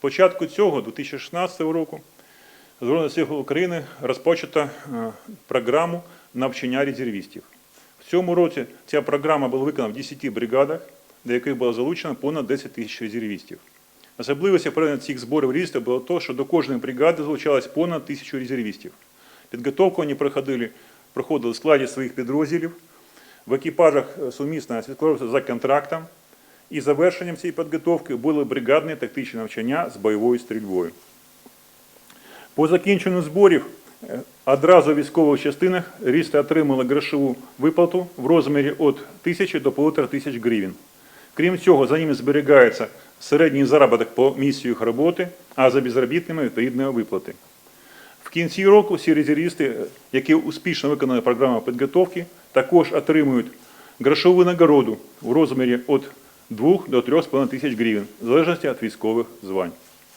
початку цього 2016 року Збройних сил України розпочато е, програму навчання резервістів. В цьому році ця програма була виконана в 10 бригадах, до яких було залучено понад 10 тисяч резервістів. Особливістю проведення цих зборів резервістів було те, що до кожної бригади залучалось понад тисячу резервістів. Підготовку вони проходили, проходили в складі своїх підрозділів, в екіпажах е, сумісно слідкувалися за контрактом, і завершенням цієї підготовки були бригадні тактичні навчання з бойовою стрільбою. По закінченню зборів е, одразу в військових частинах рісти отримали грошову виплату в розмірі від 1000 до 1500 гривень. Крім цього, за ними зберігається середній заробіток по місцю їх роботи, а за безробітними відповідної виплати. В кінці року всі резервісти, е, які успішно виконали програму підготовки, також отримують грошову нагороду в розмірі від 2 до 3,5 тисяч гривень, в залежності від військових звань.